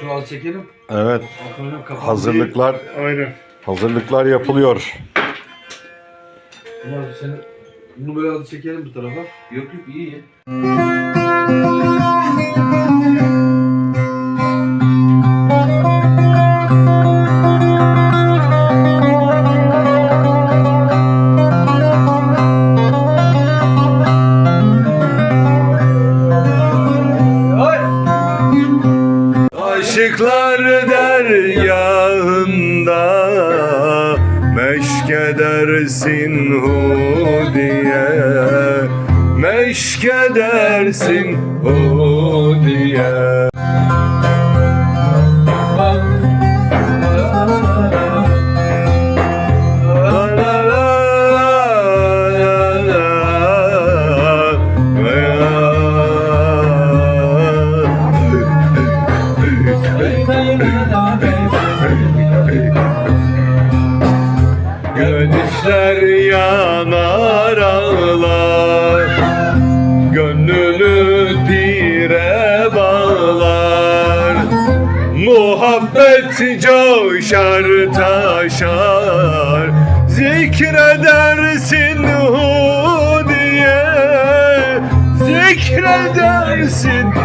Şunu al çekelim. Evet. Hazırlıklar Aynen. hazırlıklar yapılıyor. seni bunu böyle al çekelim bu tarafa. Yok yok iyi iyi. Aşıklar deryağında Meşk edersin hu diye Meşk edersin hu Gönüşler yanar ağlar Gönlünü dire bağlar. Muhabbet coşar taşar Zikredersin hu diye Zikredersin